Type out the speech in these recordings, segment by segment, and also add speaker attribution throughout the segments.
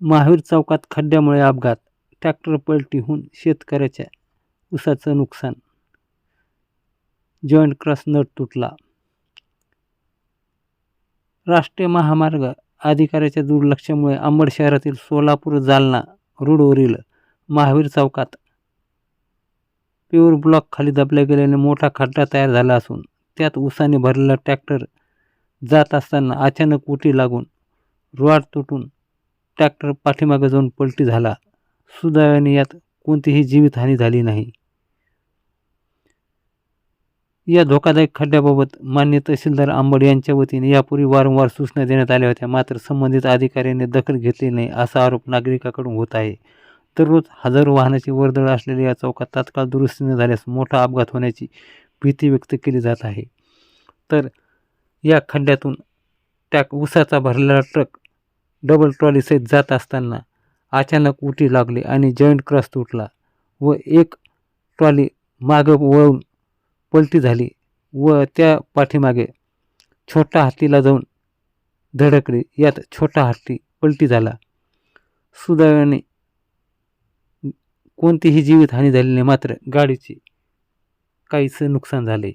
Speaker 1: महावीर चौकात खड्ड्यामुळे अपघात ट्रॅक्टर पलटीहून शेतकऱ्याच्या ऊसाचं नुकसान. जॉईंट क्रॉस नट तुटला. राष्ट्रीय महामार्ग अधिकाऱ्याच्या दुर्लक्षामुळे अंबड शहरातील सोलापूर जालना रोडवरील महावीर चौकात प्युअर ब्लॉक खाली दबल्या गेल्याने मोठा खड्डा तयार झाला असून त्यात ऊसाने भरलेला ट्रॅक्टर जात असताना अचानक उटी लागून रॉड तुटून ट्रॅक्टर पाठीमागे जाऊन पलटी झाला. सुदैवाने यात कोणतीही जीवितहानी झाली नाही. या धोकादायक खड्ड्याबाबत मान्य तहसीलदार आंबड यांच्या वतीने यापूर्वी वारंवार सूचना देण्यात आल्या होत्या. मात्र संबंधित अधिकाऱ्यांनी दखल घेतली नाही असा आरोप नागरिकाकडून होत आहे. दररोज हजारो वाहनाची वर्दळ असलेल्या या चौकात तात्काळ दुरुस्ती न झाल्यास मोठा अपघात होण्याची भीती व्यक्त केली जात आहे. तर या खड्ड्यातून टॅक उसाचा भरलेला ट्रक डबल ट्रॉलीसहित जात असताना अचानक उटी लागली आणि जॉईंट क्रॉस तुटला व एक ट्रॉली मागं वळून पलटी झाली व त्या पाठीमागे छोटा हत्तीला जाऊन धडकली. यात छोटा हत्ती पलटी झाला. सुदैवाने कोणतीही जीवितहानी झाली नाही मात्र गाडीची काहीच नुकसान झाले.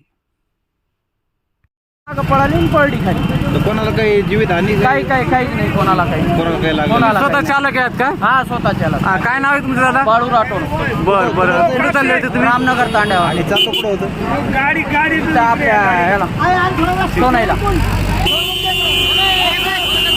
Speaker 2: पळाली खाली.
Speaker 3: तर कोणाला काही जीवित हानी
Speaker 2: काही काही काहीच नाही कोणाला काही.
Speaker 3: कोणाला काही लागलं
Speaker 2: कोणाला
Speaker 4: स्वतः
Speaker 2: काही.
Speaker 4: चालक आहेत का?
Speaker 2: हा स्वतःच्याला
Speaker 4: हा, काय नाव आहे तुमचं दादा?
Speaker 2: बाळू राठोड.
Speaker 4: बर बर. कुठे चालले होते तुम्ही?
Speaker 2: रामनगर तांड्यावर.
Speaker 3: आणि चालतो कुठं होतं?
Speaker 2: इथं आपल्या ह्याला. सोनाईला